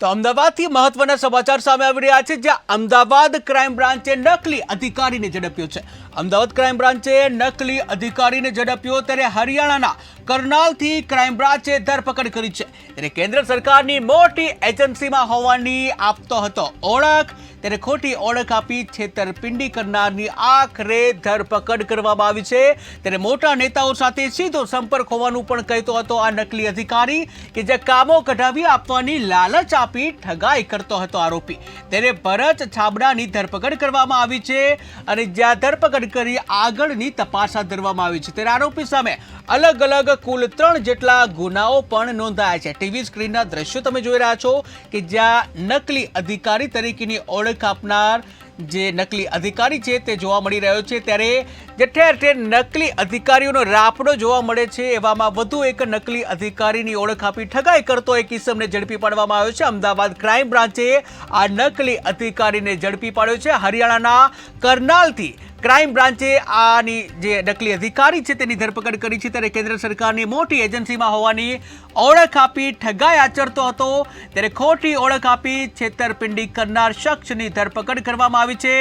તો અમદાવાદથી મહત્વના સમાચાર સામે આવી રહ્યા છે, જ્યાં અમદાવાદ ક્રાઇમ બ્રાન્ચે નકલી અધિકારીને ઝડપ્યો છે. અમદાવાદ ક્રાઇમ બ્રાન્ચે નકલી અધિકારીને ઝડપ્યો ત્યારે હરિયાણાના કરનાલથી ક્રાઇમ બ્રાન્ચે ધરપકડ કરી છે. ત્યારે કેન્દ્ર સરકારની મોટી એજન્સીમાં હોવાની આપતો હતો ઓળખ. ત્યારે ખોટી ઓળખ આપી છેતરપિંડી કરનારની આખરે ધરપકડ કરવામાં આવી છે. ત્યારે મોટા નેતાઓ સાથે સીધો સંપર્ક હોવાનું પણ કહેતો હતો આ નકલી અધિકારી કે જે કામો કઢાવી આપવાની લાલચ આપી ઠગાઈ કરતો હતો આરોપી. ત્યારે ભરત છાબડાની ધરપકડ કરવામાં આવી છે અને જ્યાં ધરપકડ કરી આગળની તપાસ હાથ ધરવામાં આવી છે. ત્યારે આરોપી સામે અલગ અલગ કુલ ત્રણ જેટલા ગુનાઓ પણ નોંધાયા છે. ટીવી સ્ક્રીનના દ્રશ્યો તમે જોઈ રહ્યા છો કે જ્યાં નકલી અધિકારી તરીકેની ઓળખ આપનાર જે નકલી અધિકારી છે તે જોવા મળી રહ્યો છે. ત્યારે જે ઠેર ઠેર નકલી અધિકારીઓનો રાપડો જોવા મળે છે, એવામાં વધુ એક નકલી અધિકારીની ઓળખ આપી ઠગાઈ કરતો એક કિસ્મને ઝડપી પાડવામાં આવ્યો છે. અમદાવાદ ક્રાઇમ બ્રાન્ચે આ નકલી અધિકારીને ઝડપી પાડ્યો છે. હરિયાણાના કરનાલથી ક્રાઇમ બ્રાન્ચે આની જે નકલી અધિકારી છે તેની ધરપકડ કરી છે. ત્યારે કેન્દ્ર સરકારની મોટી એજન્સીમાં હોવાની ઓળખ આપી ઠગાઈ આચરતો હતો. ત્યારે ખોટી ઓળખ આપી છેતરપિંડી કરનાર શખ્સની ધરપકડ કરવામાં આવી છે.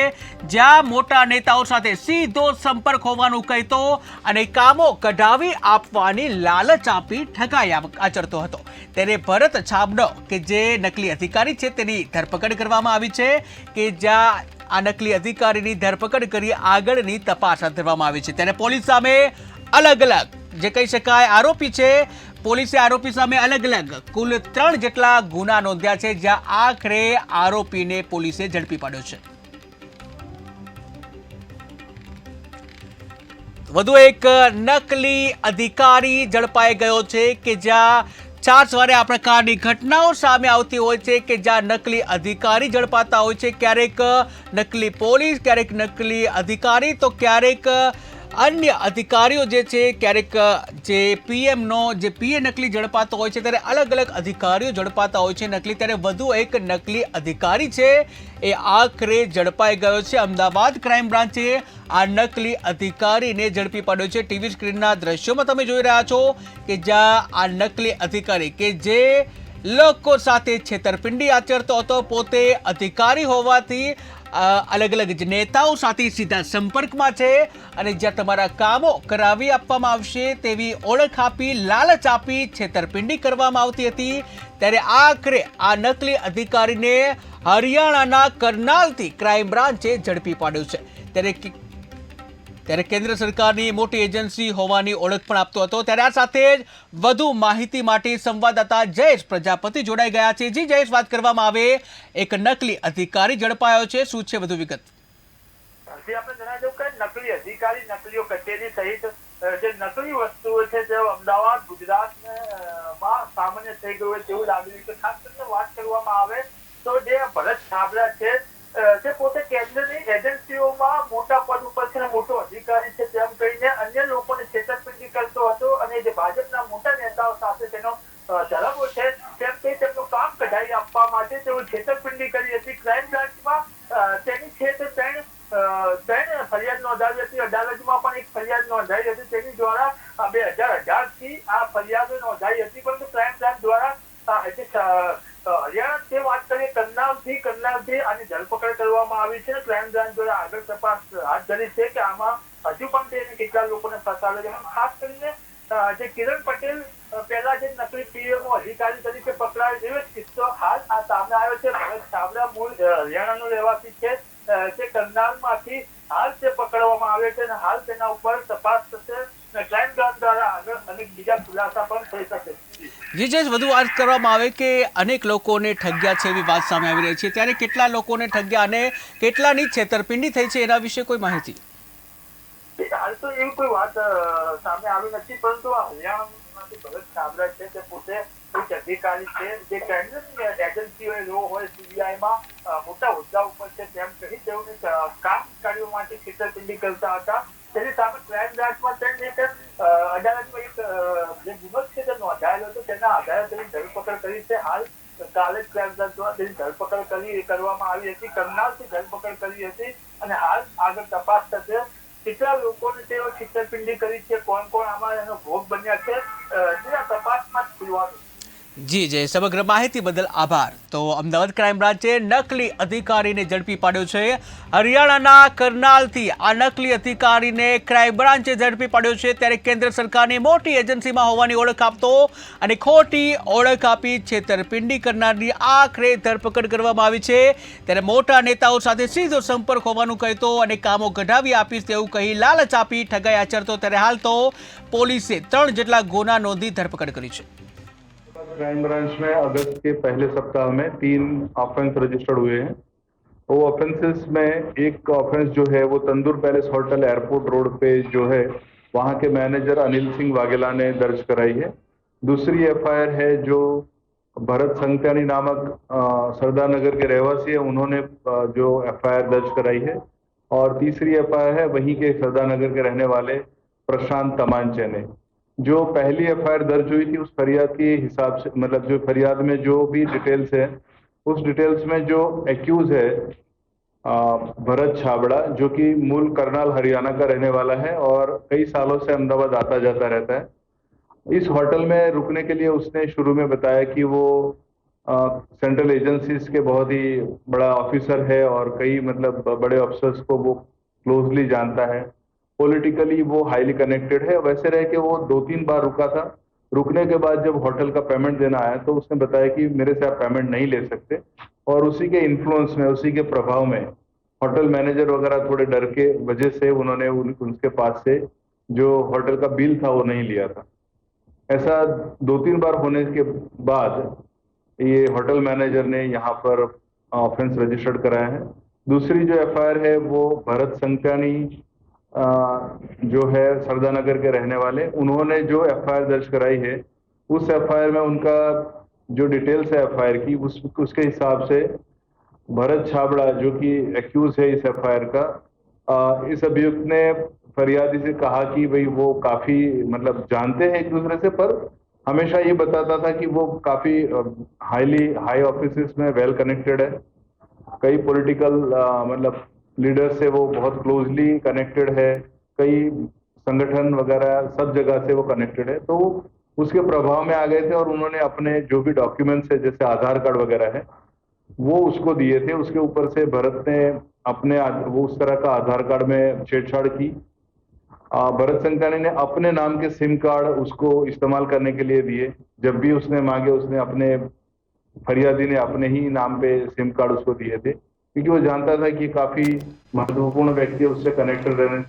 જ્યાં મોટા નેતાઓ સાથે સીધો સંપર્ક હોવાનું કહેતો અને કામો કઢાવી આપવાની લાલચ આપી ઠગાઈ આચરતો હતો. ત્યારે ભરત છાબડો કે જે નકલી અધિકારી છે, તેની ધરપકડ કરવામાં આવી છે, કે જ્યાં આ નકલી અધિકારીની ધરપકડ કરી આગળની તપાસ હાથ ધરવામાં આવી છે. ત્યારે પોલીસ સામે અલગ અલગ, જે કહી શકાય, આરોપી છે. પોલીસે આરોપી સામે અલગ અલગ, કુલ ત્રણ જેટલા ગુના નોંધ્યા છે, જ્યાં આખરે આરોપીને પોલીસે ઝડપી પાડ્યો છે. વધુ એક નકલી અધિકારી ઝડપાઈ ગયો છે કે જ્યાં ચાર સવારે આ પ્રકારની ઘટનાઓ સામે આવતી હોય છે કે જ્યાં નકલી અધિકારી ઝડપાતા હોય છે. ક્યારેક નકલી પોલીસ, ક્યારેક નકલી અધિકારી. તો ક્યારેક અન્ય અધિકારીઓ જે છે, ક્યારેક જે પીએમનો, જે પીએ નકલી ઝડપાતો હોય છે, ત્યારે અલગ અલગ અધિકારીઓ ઝડપાતા હોય છે નકલી. ત્યારે વધુ એક નકલી અધિકારી છે, એ આખરે ઝડપાઈ ગયો છે. અમદાવાદ ક્રાઇમ બ્રાન્ચે આ નકલી અધિકારીને ઝડપી પાડ્યો છે. ટીવી સ્ક્રીનના દ્રશ્યોમાં તમે જોઈ રહ્યા છો કે જ્યાં આ નકલી અધિકારી કે જે લોકો સાથે છેતરપિંડી આચરતો હતો, પોતે અધિકારી હોવાથી અલગ અલગ જ નેતાઓ સાથે સીધા સંપર્કમાં છે અને જ્યાં તમારા કામો કરાવી આપવામાં આવશે તેવી ઓળખ આપી, લાલચ આપી છેતરપિંડી કરવામાં આવતી હતી. ત્યારે આખરે આ નકલી અધિકારીને હરિયાણાના કરનાલથી ક્રાઇમ બ્રાન્ચે ઝડપી પાડ્યો છે. ત્યારે ત્યારે કેન્દ્ર સરકારની મોટી એજન્સી હોવાની ઓળખ પણ આપતો હતો. ત્યારે આ સાથે જ વધુ માહિતી માટે સંવાદદાતા જયેશ પ્રજાપતિ જોડાઈ ગયા છે. જી જયેશ, વાત કરવામાં આવે. એક નકલી અધિકારી ઝડપાયો છે. શું છે વધુ વિગત? આપણે જણાવી કે નકલી અધિકારી નકલીઓ કચેરી સહિત જે નકલી વસ્તુઓ છે જે અમદાવાદ ગુજરાત સામાન્ય થઈ ગયું હોય તેવું લાગી રહ્યું ખાસ કરીને વાત કરવામાં આવે તો જે ભરત છાબરા છે જે પોતે કેન્દ્રની એજન્સીઓમાં મોટા પદ ઉપર છે મોટો અધિકારી છે તેમ કહીને અન્ય લોકોને છેતરપિંડી કરતો હતો અને જે ભાજપના મોટા નેતાઓ સાથે તેનો ધરાવો છે તેમ કહી તેમનું કામ કઢાઈ આપવા માટે તેઓ છેતરપિંડી કરી હતી. ક્રાઇમ બ્રાન્ચમાં તેની છે તે ત્રણ ત્રણ ફરિયાદ નોંધાવી હતી. અદાલતમાં પણ એક ફરિયાદ નોંધાઈ હતી. તેની દ્વારા બે હજાર અઢારથી આ ફરિયાદો નોંધાઈ હતી. પરંતુ ક્રાઇમ બ્રાન્ચ દ્વારા હરિયાણા કરનાલથી કરનાલથી આની ધરપકડ કરવામાં આવી છે. ક્રાઇમ બ્રાન્ચ દ્વારા આગળ તપાસ હાથ ધરી છે કે આમાં હજુ પણ તેને કેટલા લોકોને ફસાવે છે ખાસ કરીને જે કિરણ પટેલ પહેલા જે નકલી પીએમઓ અધિકારી તરીકે પકડાયો એવો જ કિસ્સો હાલ આ સામે આવ્યો છે. ભરત ચાવડા મૂળ હરિયાણાનો રહેવાસી છે. તે કરનાલમાંથી હાલ તે પકડવામાં આવ્યો છે અને હાલ તેના ઉપર તપાસ થશે. અને ક્રાઇમ બ્રાન્ચ દ્વારા આગળ અનેક બીજા ખુલાસા પણ થઈ શકે જી જયેશ વધુ વાત કરવામાં આવે કે અનેક લોકોને ઠગ્યા છે એવી વાત સામે આવી રહી છે. ત્યારે કેટલા લોકોને ઠગ્યા અને કેટલાની છેતરપિંડી થઈ છે એના વિશે કોઈ માહિતી? હાલ તો એવી કોઈ વાત સામે આવી નથી પરંતુ આ હરિયાણામાંથી ભરત છે તે પોતે એક અધિકારી છે જે કેન્દ્રની એજન્સીઓ જો હોય સીબીઆઈમાં મોટા હોદ્દા ઉપર છે તેમ કહી તેઓને કામ કાર્યો માટે છેતરપિંડી કરતા હતા. તેની તેના તેની ધરપકડ કરી છે. હાલ કાલે જ ક્રાઇમ તેની ધરપકડ કરી કરવામાં આવી હતી. કરનાલથી ધરપકડ કરી હતી. અને હાલ આગળ તપાસ થશે. કેટલા લોકોને તેઓ છેતરપિંડી કરી છે? કોણ કોણ આમાં એનો ભોગ બન્યા છે? અ, તપાસમાં જ ખુલવાનું જી જય સમગ્ર માહિતી બદલ આભાર. તો અમદાવાદ ક્રાઇમ બ્રાન્ચે નકલી અધિકારીને ઝડપી પાડ્યો છે. હરિયાણાના કરનાલથી આ નકલી અધિકારીને ક્રાઇમ બ્રાન્ચે ઝડપી પાડ્યો છે. ત્યારે કેન્દ્ર સરકારની મોટી એજન્સીમાં હોવાની ઓળખ આપતો અને ખોટી ઓળખ આપી છેતરપિંડી કરનારની આખરે ધરપકડ કરવામાં આવી છે. ત્યારે મોટા નેતાઓ સાથે સીધો સંપર્ક હોવાનું કહેતો અને કામો કઢાવી આપીશ તેવું કહી લાલચ આપી ઠગાઈ આચરતો. ત્યારે હાલ તો પોલીસે ત્રણ જેટલા ગુના નોંધી ધરપકડ કરી છે. क्राइम ब्रांच में अगस्त के पहले सप्ताह में तीन ऑफेंस रजिस्टर्ड हुए हैं। वो ऑफेंसेस में एक ऑफेंस जो है, वो Tandoor palace hotel airport road पे जो है, वहाँ के मैनेजर अनिल सिंह वाघेला ने दर्ज कराई है। दूसरी एफआईआर है जो भरत संत्यानी नामक सरदार नगर के रहवासी है, उन्होंने जो एफआईआर दर्ज कराई है। और तीसरी एफआईआर है, वहीं के सरदार नगर के रहने वाले प्रशांत तमांचे ने। जो पहली एफआईआर दर्ज हुई थी, उस फरियाद के हिसाब से मतलब जो फरियाद में जो भी डिटेल्स है, उस डिटेल्स में जो एक्यूज है भरत छाबड़ा, जो कि मूल करनाल हरियाणा का रहने वाला है और कई सालों से अहमदाबाद आता जाता रहता है। इस होटल में रुकने के लिए उसने शुरू में बताया कि वो सेंट्रल एजेंसीज के बहुत ही बड़ा ऑफिसर है और कई मतलब बड़े ऑफिसर्स को वो क्लोजली जानता है। पॉलिटिकली वो हाईली कनेक्टेड है। वैसे रह के वो दो तीन बार रुका था। रुकने के बाद जब होटल का पेमेंट देना आया तो उसने बताया कि मेरे से आप पेमेंट नहीं ले सकते। और उसी के इन्फ्लुएंस में उसी के प्रभाव में होटल मैनेजर वगैरह थोड़े डर के वजह से उन्होंने उन, उनके पास से जो होटल का बिल था वो नहीं लिया था। ऐसा दो तीन बार होने के बाद ये होटल मैनेजर ने यहाँ पर ऑफेंस रजिस्टर्ड कराया है। दूसरी जो एफआईआर है वो भरत अ, जो है सरदा नगर के रहने वाले उन्होंने जो एफआईआर दर्ज कराई है उस एफआईआर में उनका जो डिटेल्स है एफआईआर की उस उसके हिसाब से भरत छाबड़ा जो कि एक्यूज है इस एफआईआर का अ, इस अभियुक्त ने फरियादी से कहा कि भाई वो काफ़ी मतलब जानते हैं एक दूसरे से पर हमेशा ये बताता था कि वो काफ़ी हाईली हाई ऑफ़िस में वेल कनेक्टेड है। कई पॉलिटिकल मतलब लीडर से वो बहुत क्लोजली कनेक्टेड है, कई संगठन वगैरह सब जगह से वो कनेक्टेड है तो उसके प्रभाव में आ गए थे और उन्होंने अपने जो भी डॉक्यूमेंट्स है, जैसे आधार कार्ड वगैरह है, वो उसको दिए थे। उसके ऊपर से भरत ने अपने वो उस तरह का आधार कार्ड में छेड़छाड़ की। भरत संकानी ने अपने नाम के सिम कार्ड उसको इस्तेमाल करने के लिए दिए। जब भी उसने मांगे, उसने अपने फरियादी ने अपने ही नाम पे सिम कार्ड उसको दिए थे। क्योंकि वो जानता था कि काफी महत्वपूर्ण व्यक्ति उससे कनेक्टेड रहने